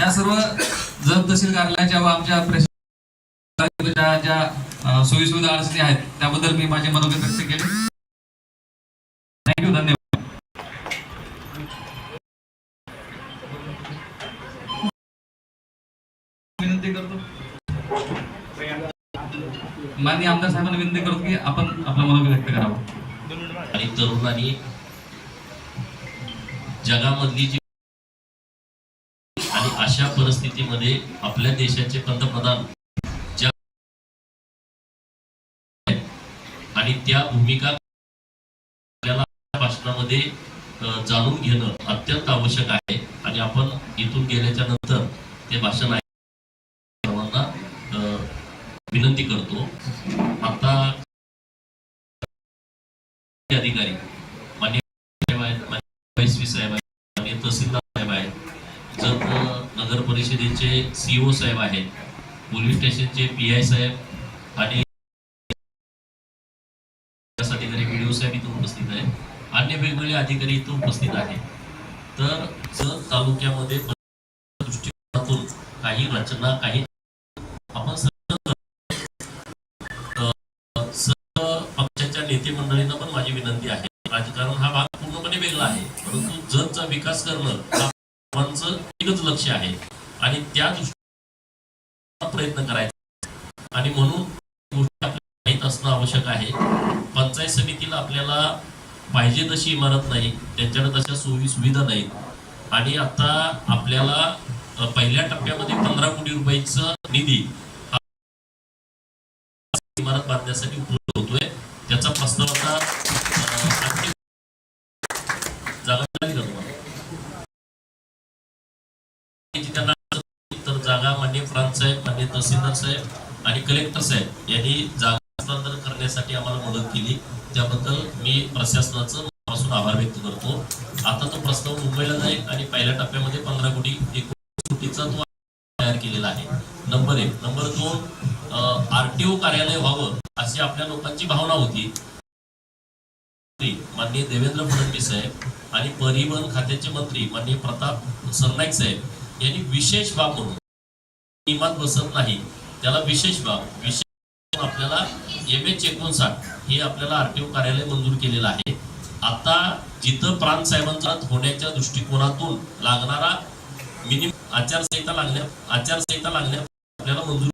या सर्व जत तहसील कार्यालयाच्या व आमच्या प्रेस ज्या सोयीसुविधा अडचणी आहेत त्याबद्दल मी माझे मनोगत व्यक्त केले. थँक्यू धन्यवाद. विनंती करतो. माननीय आमदार साहेबांना विनंती करतो की आपण आपलं मनोगत व्यक्त करावं. आणि तरुणांनी जगामधली जी परिस्थितीमध्ये आपल्या देशाचे पंतप्रधान ज्या आणि त्या भूमिका आपल्याला भाषणामध्ये जाणून घेणं अत्यंत आवश्यक आहे आणि आपण इथून गेल्याच्यानंतर ते भाषण ऐक- सर्वांना विनंती करतो आता अधिकारी मान्य साहेब आहेत मान्य तहसीलदार नगर परिषदेचे सीओ साहेब आहेत. पोलीस स्टेशनचे पी आय साहेब आणि विकास डी ओ साहेब इथं उपस्थित आहेत. अन्य वेगवेगळे अधिकारी इथं उपस्थित आहेत. तर जर तालुक्यामध्ये दृष्टिकोनातून काही रचना काही आपण सर्व पक्षाच्या नेते मंडळींना पण माझी विनंती आहे. राजकारण हा भाग पूर्णपणे वेगळा आहे. परंतु जतचा विकास करणं एकच लक्ष आहे आणि त्या दृष्टीने प्रयत्न करायचा आणि म्हणून गोष्टी आपल्याला माहीत असणं आवश्यक आहे. पंचायत समितीला आपल्याला पाहिजे तशी इमारत नाही त्यांच्याकडे तशा सोयी सुविधा नाहीत. आणि आता आपल्याला पहिल्या टप्प्यामध्ये पंधरा कोटी रुपयाचा निधी इमारत बांधण्यासाठी उपलब्ध होतोय. त्याचा प्रस्ताव आता अ, आणखी जागा मिळाली का तुम्हाला जी त्यांना अडचण होती, तर जागा साहेब मान्य तहसीलदार साहेब आणि कलेक्टर साहेब यांनी जागा हस्तांतरण करण्यासाठी आम्हाला मदत केली. त्याबद्दल मी प्रशासनाचं पासून आभार व्यक्त करतो. आता तो प्रस्ताव मुंबईला जाईल आणि पहिल्या टप्प्यामध्ये पंधरा कोटी एकोणीस कोटीचा तो तयार केलेला आहे. नंबर एक. नंबर दोन आरटीओ कार्यालय व्हावं अशी आपल्या लोकांची भावना होती. माननीय देवेंद्र फडणवीस साहेब आणि परिवहन खात्याचे मंत्री माननीय प्रताप सरनाईक साहेब यांनी विशेष बाब म्हणून नियमात बसत नाही. त्याला विशेष बाब विशेष आपल्याला एम एच एकोणसाठ हे आपल्याला आर टी ओ कार्यालय मंजूर केलेलं आहे. आता जिथं प्रांत साहेबांचा होण्याच्या दृष्टिकोनातून लागणारा मिनिमम आचारसंहिता लागण्या आचारसंहिता लागण्या आपल्याला मंजूर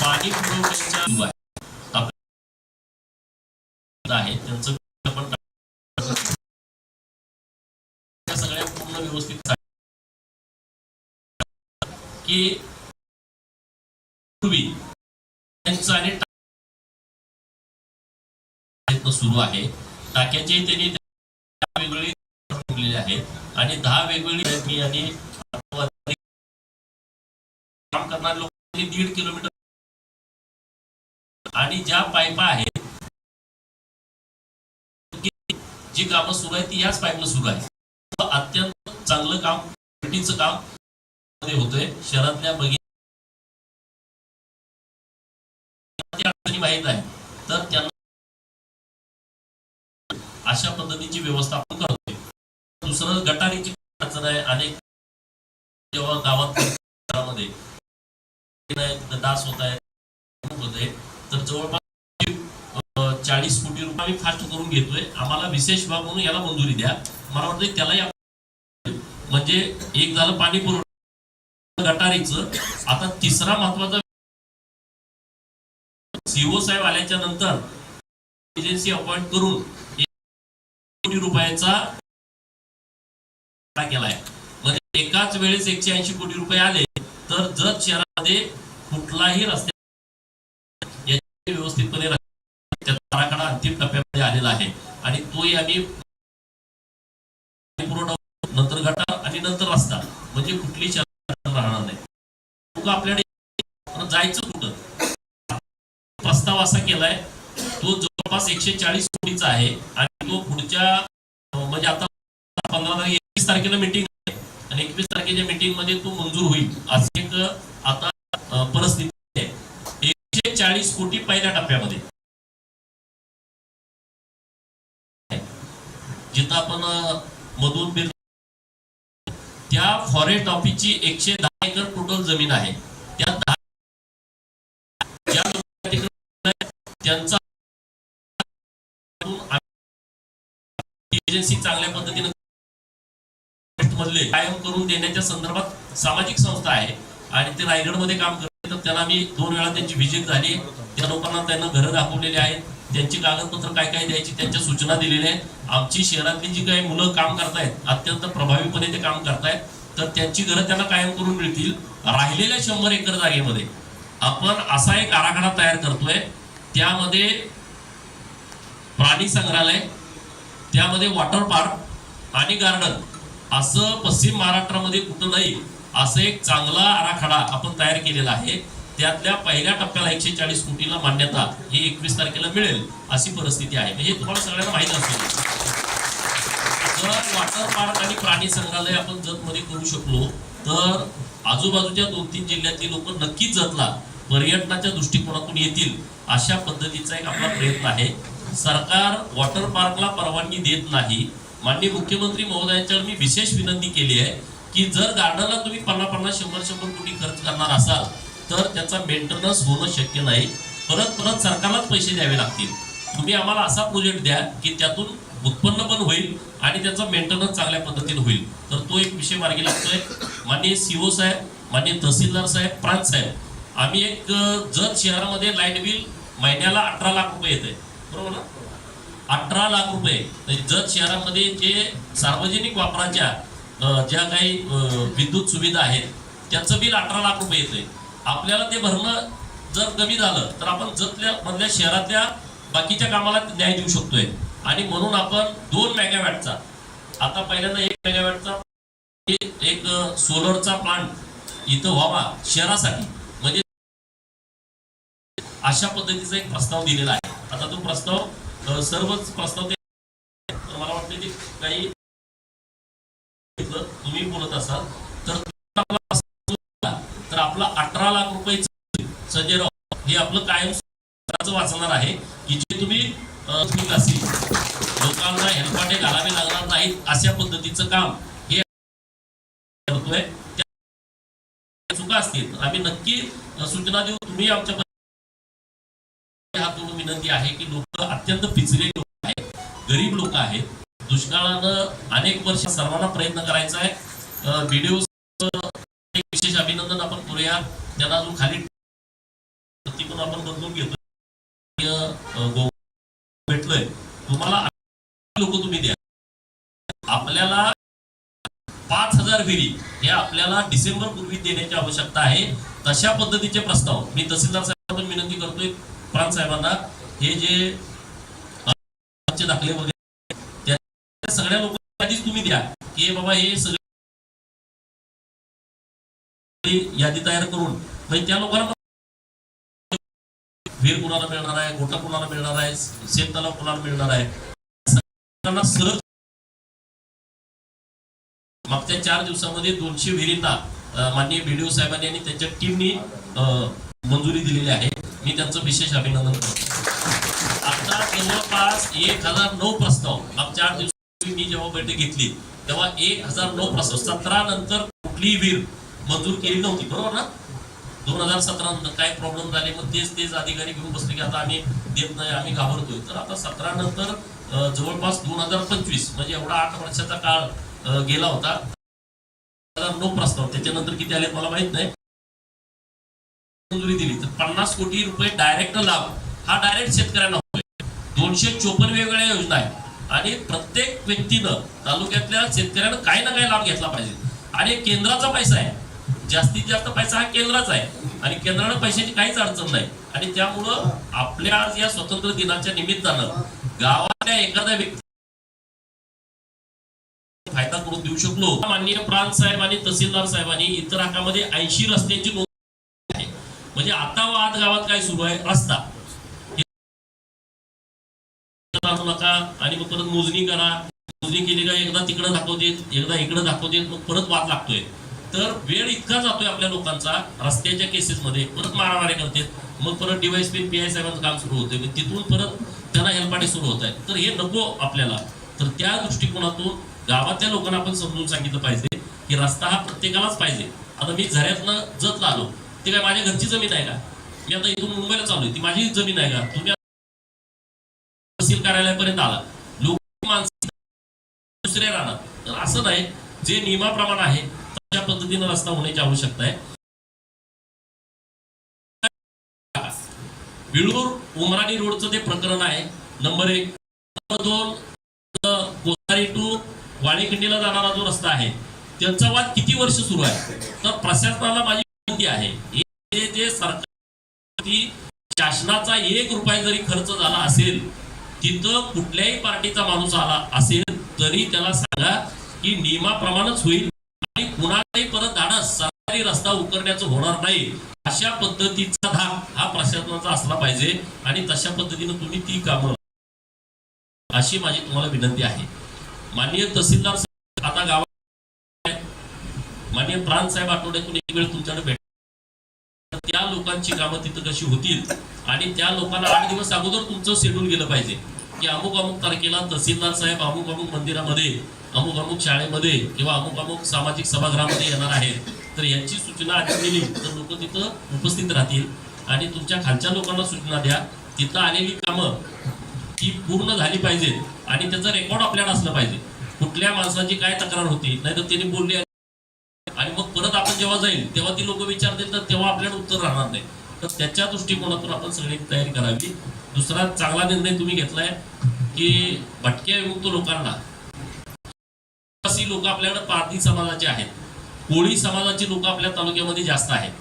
पाणी पुरवठ्याच्या आहे. त्यांचं की पूर्वी आणि प्रयत्न सुरू आहे. टाक्याचे त्यांनी त्या वेगवेगळी ठेवलेले आहेत. आणि दहा वेगवेगळी प्रयत्न आणि काम करणारे लोकांनी दीड किलोमीटर आणि ज्या पायपा आहेत जी कामं सुरू आहेत ती याच पाईपनं सुरू आहे अत्यंत चांगलं काम काम होतोय. शहरातल्या बगी अडचणी माहीत आहे तर त्यांना अशा पद्धतीची व्यवस्था आपण करतोय. दुसरं गटारीची अडचण आहे. अनेक जेव्हा गावात घरामध्ये दास होत आहेत. होते तर जवळपास चाळीस कोटी रुपये आम्ही फास्ट करून घेतोय. आम्हाला विशेष बाब म्हणून याला मंजुरी द्या. मला वाटतं त्यालाही म्हणजे एक झालं पाणी पुरवठा गटारीचं. आता तिसरा महत्त्वाचा सीओ साहेब आल्याच्यानंतर एजन्सी अपॉइंट करून कोटी रुपयाचा केलाय. म्हणजे एकाच वेळेस एकशे ऐंशी कोटी रुपये आले तर जत शहरामध्ये कुठलाही रस्त्या व्यवस्थितपणे आराखडा अंतिम टप्प्यामध्ये आलेला आहे. आणि तोही आम्ही पुरवठा नंतर गटार आणि नंतर रस्ता. म्हणजे कुठली शहर राहणार नाही. मग आपल्याकडे जायचं कुठं? प्रस्ताव असा केलाय तो जवळपास एकशे चाळीस कोटीचा आहे आणि तो पुढच्या म्हणजे आता पंधरा तारीख एकवीस तारखेला मिटिंग आहे. आणि एकवीस तारखेच्या मिटिंगमध्ये तो मंजूर होईल. असं एक आता परिस्थिती आहे. एकशे चाळीस कोटी पहिल्या टप्प्यामध्ये. जिथं आपण मधून त्या फॉरेस्ट ऑफिसची एकशे दहा एकर टोटल जमीन आहे. त्या दहा त्यांचा एजन्सी चांगल्या पद्धतीने मधले कायम करून देण्याच्या संदर्भात सामाजिक संस्था आहे आणि ते रायगडमध्ये काम करते तर त्यांना मी दोन वेळा त्यांची व्हिजिट झाली. त्या लोकांना त्यांना घरं दाखवलेली आहेत. त्यांची कागदपत्र काय काय द्यायची त्यांच्या सूचना दिलेल्या आहेत. आमची शहरातली जी काही मुलं काम करतायत अत्यंत प्रभावीपणे ते काम करतायत तर त्यांची घरं त्यांना कायम करून मिळतील. राहिलेल्या शंभर एकर जागेमध्ये आपण असा एक आराखडा तयार करतोय. त्यामध्ये प्राणी संग्रहालय त्यामध्ये वॉटर पार्क आणि गार्डन असं पश्चिम महाराष्ट्रामध्ये कुठं नाही असं एक चांगला आराखडा आपण तयार केलेला आहे. त्यातल्या पहिल्या टप्प्याला एकशे चाळीस कोटीला मान्यता ही एकवीस तारखेला मिळेल अशी परिस्थिती आहे. म्हणजे हे तुम्हाला सगळ्यांना माहीत असेल. जर वॉटर पार्क आणि प्राणी संग्रहालय आपण जतमध्ये करू शकलो तर आजूबाजूच्या दोन तीन जिल्ह्यातील लोक नक्कीच जतला पर्यटनाच्या दृष्टिकोनातून येतील अशा पद्धतीचा एक आपला प्रयत्न आहे. सरकार वॉटर पार्कला परवानगी देत नाही. माननीय मुख्यमंत्री महोदयांच्यावर मी विशेष विनंती केली आहे की जर गार्डनला तुम्ही पन्नास पन्नास शंभर शंभर कोटी खर्च करणार असाल तर त्याचा मेंटेनन्स होणं शक्य नाही. परत परत सरकारलाच पैसे द्यावे लागतील. तुम्ही आम्हाला असा प्रोजेक्ट द्या की त्यातून उत्पन्न पण होईल आणि त्याचा मेंटेनन्स चांगल्या पद्धतीने होईल. तर तो एक विषय मार्गी लागतोय. माननीय सीओ साहेब माननीय तहसीलदार साहेब प्रांत साहेब आम्ही एक अ, जत शहरामध्ये लाइट बिल महिन्याला अठरा लाख रुपये येत आहे बरोबर ना? अठरा लाख रुपये. जत शहरामध्ये जे सार्वजनिक वापराच्या ज्या काही विद्युत सुविधा आहेत त्याचं बिल अठरा लाख रुपये येते आपल्याला ते भरणं जर कमी झालं तर आपण जतल्या मधल्या शहरातल्या बाकीच्या कामाला न्याय देऊ शकतोय. आणि म्हणून आपण दोन मेगावॅटचा आता पहिल्यांदा एक मेगावॅटचा एक सोलरचा प्लांट इथं व्हावा शहरासाठी. म्हणजे अशा पद्धतीचा एक प्रस्ताव दिलेला आहे. आता तो प्रस्ताव सर्वच प्रस्ताव ते तर मला वाटतं ते काही तुम्ही बोलत असाल तर आपला प्रस्ताव दिला, तर आपला अठरा लाख रुपये सजेराव हे आपलं कायम वाचणार आहे. की जे तुम्ही ठीक असेल लोकांना हेलपाटे घालावे लागणार नाहीत अशा पद्धतीचं काम हे करतोय. चुका असतील. आम्ही नक्की सूचना देऊ. तुम्ही आमच्या हातून विनंती आहे की लोक अत्यंत पिचले लोक आहेत. गरीब लोक आहेत. दुष्काळानं अनेक वर्ष सर्वांना प्रयत्न करायचा आहे. व्हिडिओ एक विशेष अभिनंदन आपण करूया. त्यांना अजून खाली तिकडून आपण बदलून घेतो भेटलोय. तुम्हाला लोक तुम्ही द्या. आपल्याला पाच हजार विहिरी हे आपल्याला डिसेंबर पूर्वी देण्याची आवश्यकता आहे. तशा पद्धतीचे प्रस्ताव मी तहसीलदार साहेबांना विनंती करतोय. प्रांत साहेबांना हे जे दाखले वगैरे त्या सगळ्या लोकांना आधीच तुम्ही द्या की बाबा हे सगळे यादी तयार करून म्हणजे त्या लोकांना वीर कुणाला मिळणार आहे गोटा कुणाला मिळणार आहे शेत तलाव कुणाला मिळणार आहे? मागच्या चार दिवसामध्ये दोनशे विहिरींना माननीय बीडीओ साहेबांनी आणि त्यांच्या टीमनी मंजुरी दिलेली आहे. मी त्यांचं विशेष अभिनंदन करतो. आता जवळपास एक हजार नऊ प्रस्ताव मागच्या आठ दिवसापूर्वी मी जेव्हा बैठक घेतली तेव्हा एक हजार नऊ प्रस्ताव सतरा नंतर कुठलीही वीर मंजूर केली नव्हती बरोबर ना? दोन हजार सतरा नंतर काय प्रॉब्लेम झाले मग तेच तेच अधिकारी घेऊन बसले की आता आम्ही देत नाही आम्ही घाबरतोय. तर आता सतरा नंतर जवळपास दोन हजार पंचवीस म्हणजे एवढा आठ वर्षाचा काळ गेला होता. नो प्रस्ताव. त्याच्यानंतर किती आले मला माहीत नाही. मंजुरी दिली. तर पन्नास कोटी रुपये डायरेक्ट लाभ. हा डायरेक्ट शेतकऱ्यांना होतोय. दोनशे चोपन्न वेगवेगळ्या योजना आहेत. आणि प्रत्येक व्यक्तीनं तालुक्यातल्या शेतकऱ्यानं काही ना काही लाभ घेतला पाहिजे. आणि केंद्राचा पैसा आहे. जास्तीत जास्त पैसा हा केंद्राचा आहे. आणि केंद्रानं पैशाची काहीच अडचण नाही. आणि त्यामुळं आपल्या आज या स्वतंत्र दिनाच्या निमित्तानं गावातल्या एखाद्या व्यक्ती फायदा करून देऊ शकलो. माननीय प्रांत साहेब आणि तहसीलदार साहेबांनी इतर हातामध्ये ऐंशी रस्त्यांची नोंद आहे. म्हणजे आता आज गावात काय सुरू आहे? रस्ता. आणू नका आणि मग परत मोजणी करा. मोजणी केली का एकदा तिकडं दाखवतेत एकदा इकडं दाखवतेत मग परत वाद लागतोय. तर वेळ इतका जातोय आपल्या लोकांचा रस्त्याच्या केसेसमध्ये परत मारामारी करतात. मग परत डीवायसपी पी आय साहेबांचं काम सुरू होतंय. मग तिथून परत त्यांना हेलपाटे सुरू होत आहेत तर हे नको आपल्याला. तर त्या दृष्टिकोनातून गावातल्या लोकांना आपण समजून सांगितलं पाहिजे की रस्ता हा प्रत्येकालाच पाहिजे. आता मी झऱ्यातनं जतला आलो. ते काय माझ्या घरची जमीन आहे का? मी आता इथून मुंबईला चालू आहे ती माझी जमीन आहे का? तुम्ही तहसील कार्यालयापर्यंत आला. लोक माणसं दुसऱ्या राहणार. तर असं नाही. जे नियमाप्रमाणे आहे अशा पद्धतीनं रस्ता होण्याची आवश्यकता आहे. विळूर उमराणी रोडचं ते प्रकरण आहे. नंबर एक दोन कोसारी टू वाळेखिंडीला जाणारा जो रस्ता आहे त्यांचा वाद किती वर्ष सुरू आहे? तर प्रशासनाला माझी विनंती आहे हे जे सरकार शासनाचा एक रुपये जरी खर्च झाला असेल तिथं कुठल्याही पार्टीचा माणूस आला असेल तरी त्याला सांगा की नियमाप्रमाणेच होईल. आणि कुणालाही परत धाडस सरकारी रस्ता उकरण्याचं होणार नाही. अशा पद्धतीचा धाक हा प्रशासनाचा असला पाहिजे आणि तशा पद्धतीनं तुम्ही ती कामं अशी माझी तुम्हाला विनंती आहे. माननीय तहसीलदार आता गावात माननीय प्रांत साहेब आठवड्यातून एक वेळ तुमच्याकडे भेट त्या लोकांची कामं तिथं कशी होतील? आणि त्या लोकांना आठ दिवस अगोदर तुमचं शेड्यूल गेलं पाहिजे. की अमुक अमुक तारखेला तहसीलदार साहेब अमुक अमुक मंदिरामध्ये अमुक अमुक शाळेमध्ये किंवा अमुक अमुक सामाजिक सभागृहामध्ये येणार आहेत. तर यांची सूचना आधी दिली तर लोक तिथं उपस्थित राहतील. आणि तुमच्या खालच्या लोकांना सूचना द्या. तिथं आलेली कामं ती पूर्ण झाली पाहिजेत आणि त्याचं रेकॉर्ड आपल्याला असलं पाहिजे. कुठल्या माणसाची काय तक्रार होती नाही तर त्यांनी बोलली आणि मग परत आपण जेव्हा जाईल तेव्हा ती लोक विचारतील तर तेव्हा आपल्याला उत्तर राहणार नाही. तर त्याच्या दृष्टिकोनातून आपण सगळी तयारी करावी. दुसरा चांगला निर्णय तुम्ही घेतलाय की भटक्या विमुक्त लोकांना आदिवासी लोक आपल्याकडे पारधी समाजाचे आहेत कोळी समाजाची लोक आपल्या तालुक्यामध्ये जास्त आहेत.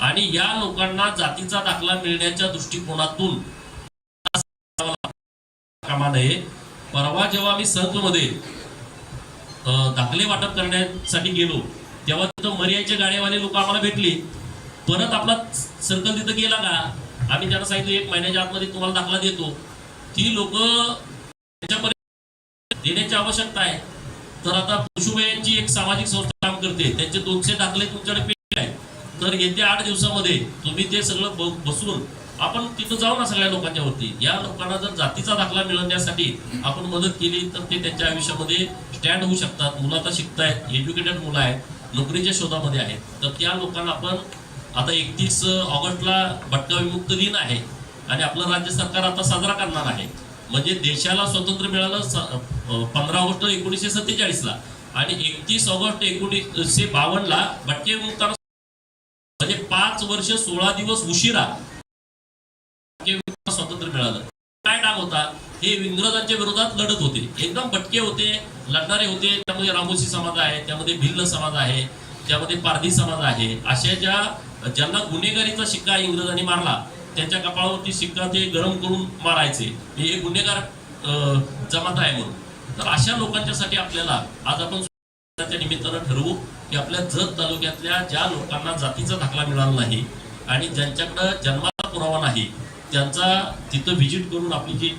आणि या लोकांना जातीचा दाखला मिळण्याच्या दृष्टिकोनातून कामा नये. परवा जेव्हा आम्ही संतमध्ये दाखले वाटप करण्यासाठी गेलो तेव्हा तिथं मर्याच्या गाड्यावाले लोक आम्हाला भेटली. परत आपला सर्कल तिथं गेला का? आम्ही त्यांना सांगितलं एक महिन्याच्या आतमध्ये तुम्हाला दाखला देतो. ती लोक त्याच्यापर्यंत देण्याची आवश्यकता आहे. तर आता पशुबयांची एक सामाजिक संस्था काम करते. त्यांचे दोनशे दाखले तुमच्याकडे पेट आहेत. तर येत्या आठ दिवसामध्ये तुम्ही ते सगळं बसून आपण तिथं जाऊ ना सगळ्या लोकांच्या वरती. या लोकांना जर जातीचा दाखला मिळवण्यासाठी आपण मदत केली तर ते त्यांच्या आयुष्यामध्ये स्टँड होऊ शकतात. मुलं आता शिकतायत एज्युकेटेड मुलं आहेत नोकरीच्या शोधामध्ये आहेत. तर त्या लोकांना आपण आता एकतीस ऑगस्टला भटका विमुक्त दिन आहे आणि आपलं राज्य सरकार आता साजरा करणार आहे. म्हणजे देशाला स्वातंत्र्य मिळालं पंधरा ऑगस्ट एकोणीसशे सत्तेचाळीसला आणि एकतीस ऑगस्ट एकोणीसशे बावन्नला भटके विमुक्तांना म्हणजे पाच वर्ष सोळा दिवस उशिरा भटके स्वातंत्र्य मिळालं. काय डाग होता? हे इंग्रजांच्या विरोधात लढत होते. एकदम भटके होते लढणारे होते. त्यामध्ये रामोशी समाज आहे त्यामध्ये भिल्ल समाज आहे त्यामध्ये पारधी समाज आहे. अशा ज्या ज्यांना गुन्हेगारीचा शिक्का इंग्रजांनी मारला त्यांच्या कपाळावरती शिक्का ते गरम करून मारायचे. हे एक गुन्हेगार जमात आहे म्हणून. तर अशा लोकांच्यासाठी आपल्याला आज आपण त्या निमित्तानं ठरवू की आपल्या जत तालुक्यातल्या ज्या लोकांना जातीचा दाखला मिळाला नाही आणि ज्यांच्याकडं जन्माचा पुरावा नाही त्यांचा तिथं व्हिजिट करून आपली जी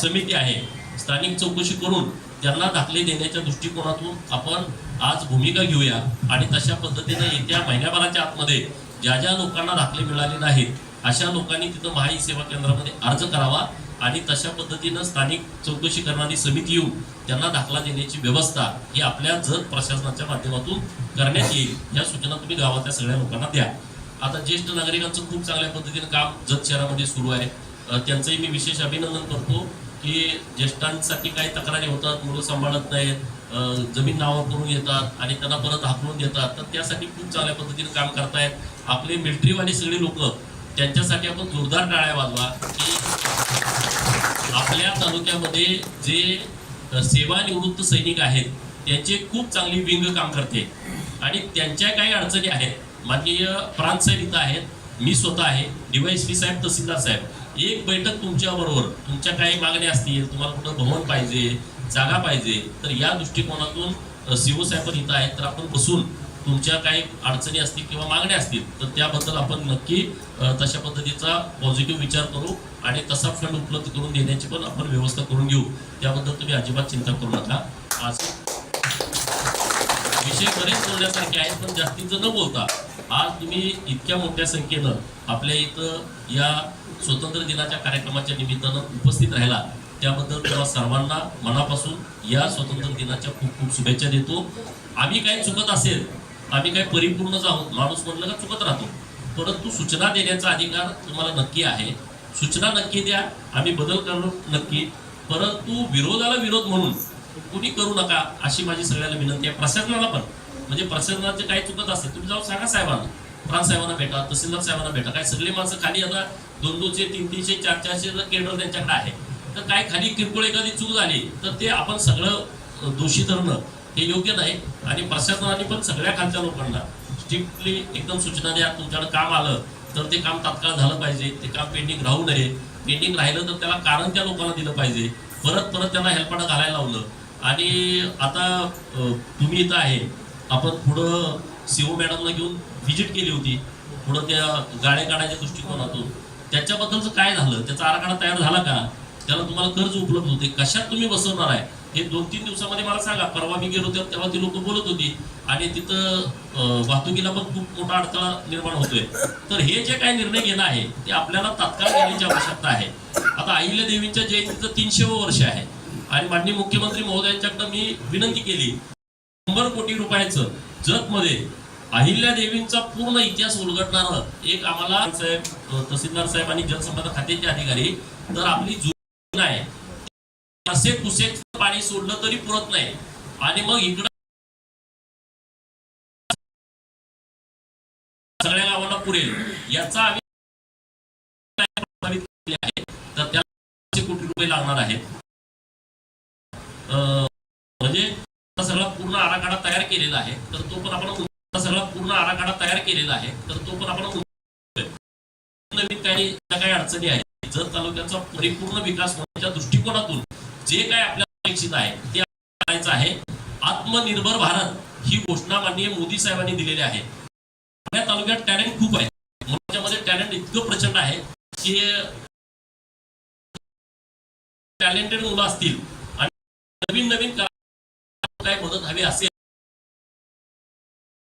समिती आहे स्थानिक चौकशी करून त्यांना दाखले देण्याच्या दृष्टिकोनातून आपण आज भूमिका घेऊया. आणि तशा पद्धतीनं येत्या महिन्याभराच्या आतमध्ये ज्या ज्या लोकांना दाखले मिळाले नाहीत अशा लोकांनी तिथं महाई सेवा केंद्रामध्ये अर्ज करावा आणि तशा पद्धतीनं स्थानिक चौकशी करणारी समिती येऊन त्यांना दाखला देण्याची व्यवस्था ही आपल्या जत प्रशासनाच्या माध्यमातून करण्यात येईल. या सूचना तुम्ही गावातल्या सगळ्या लोकांना द्या. आता ज्येष्ठ नागरिकांचं खूप चांगल्या पद्धतीनं काम जत शहरामध्ये सुरू आहे. त्यांचंही मी विशेष अभिनंदन करतो की ज्येष्ठांसाठी काही तक्रारी होतात मुलं सांभाळत नाहीत जमीन नावावर करून येतात आणि त्यांना परत हाकलून देतात. तर त्यासाठी खूप चांगल्या पद्धतीने काम करतायत. आपले मिलिटरीवाले सगळे लोक त्यांच्यासाठी आपण जोरदार टाळ्या वाजवा की आपल्या तालुक्यामध्ये जे सेवानिवृत्त सैनिक आहेत त्यांचे खूप चांगली विंग काम करते. आणि त्यांच्या काही अडचणी आहेत. माननीय प्रांत साहेब इथं आहेत. मी स्वतः आहे. डीवायएसपी साहेब तहसीलदार साहेब. एक बैठक तुमच्याबरोबर तुमच्या काही मागण्या असतील तुम्हाला कुठं भवन पाहिजे जागा पाहिजे तर या दृष्टिकोनातून सीओ साहेब पण इथं आहेत तर आपण बसून तुमच्या काही अडचणी असतील किंवा मागण्या असतील तर त्याबद्दल आपण नक्की तशा पद्धतीचा पॉझिटिव्ह विचार करू आणि तसा फंड उपलब्ध करून देण्याची पण आपण व्यवस्था करून घेऊ. त्याबद्दल तुम्ही अजिबात चिंता करू नका. आज विषय बरेच बोलण्यासारखे आहेत पण जास्तीचं न बोलता आज तुम्ही इतक्या मोठ्या संख्येनं आपल्या इथं या स्वतंत्र दिनाच्या कार्यक्रमाच्या निमित्तानं उपस्थित राहिला त्याबद्दल तुम्हाला सर्वांना मनापासून या स्वातंत्र्य दिनाच्या खूप खूप शुभेच्छा देतो. आम्ही काही चुकत असेल आम्ही काही परिपूर्णच आहोत माणूस म्हणलं का चुकत राहतो. परंतु सूचना देण्याचा अधिकार तुम्हाला नक्की आहे. सूचना नक्की द्या आम्ही बदल करू नक्की. परंतु विरोधाला विरोध म्हणून कुणी करू नका अशी माझी सगळ्याला विनंती आहे. प्रशासनाला पण. म्हणजे प्रशासनाचे काही चुकत असेल तुम्ही जाऊन सांगा साहेबांना. प्रांत साहेबांना भेटा तहसीलदार साहेबांना भेटा. काय सगळे माणसं खाली आता दोन दोनशे तीन तीनशे चार चारशे केडर त्यांच्याकडे आहे. तर काय खाली किरकोळ एखादी चूक झाली तर ते आपण सगळं दोषी धरणं हे योग्य नाही. आणि प्रशासनाने पण सगळ्या खालच्या लोकांना. स्ट्रिक्टली एकदम सूचना द्या तुमच्याकडे काम आलं तर ते काम तात्काळ झालं पाहिजे. ते काम पेंडिंग राहू नये. पेंडिंग राहिलं तर त्याला कारण त्या लोकांना दिलं पाहिजे. परत परत त्यांना हेल्पाटा घालायला लावलं. आणि आता तुम्ही इथं आहे. आपण पुढं सीओ मॅडमला घेऊन व्हिजिट केली होती. पुढं त्या गाड्या काढायच्या दृष्टिकोनातून. त्याच्याबद्दलचं काय झालं? त्याचा आराखडा तयार झाला का? त्याला तुम्हाला कर्ज उपलब्ध होते. कशात तुम्ही बसवणार आहे? हे दोन तीन दिवसामध्ये मला सांगा. परवा मी गेलो तेव्हा तेव्हा ती लोक बोलत होती. आणि तिथं वाहतुकीला पण खूप मोठा अडथळा निर्माण होतोय. तर हे जे काही निर्णय घेणं आहे ते आपल्याला तात्काळ घेण्याची आवश्यकता आहे. आता अहिल्या देवींच्या जयंतीचं तीनशे वर्ष आहे. आणि माननीय मुख्यमंत्री महोदयांच्याकडं मी विनंती केली. शंभर कोटी रुपयाचं जतमध्ये अहिल्या देवींचा पूर्ण इतिहास उलगडणारं एक आम्हाला साहेब तहसीलदार साहेब आणि जलसंपदा खात्याचे अधिकारी तर आपली नाही. असे कुसे पाणी सोडलं तरी पुरत नाही. आणि मग इकडं सगळ्या गावांना पुरेल. याचा आम्ही तर त्याला कोटी रुपये लागणार आहेत. म्हणजे सगळा पूर्ण आराखडा तयार केलेला आहे. तर तो पण आपण सगळा पूर्ण आराखडा तयार केलेला आहे. तर तो पण आपण नवीन काही ज्या काही अडचणी आहेत. जर तालुक्याचा परिपूर्ण विकास होण्याच्या दृष्टिकोनातून जे काय आपल्याला अपेक्षित आहे ते करायचं आहे. आत्मनिर्भर भारत ही घोषणा माननीय मोदी साहेबांनी दिलेली आहे. आपल्या तालुक्यात टॅलेंट खूप आहे. त्याच्यामध्ये टॅलेंट इतकं प्रचंड आहे की टॅलेंटेड मुलं असतील आणि नवीन नवीन काय मदत हवी असेल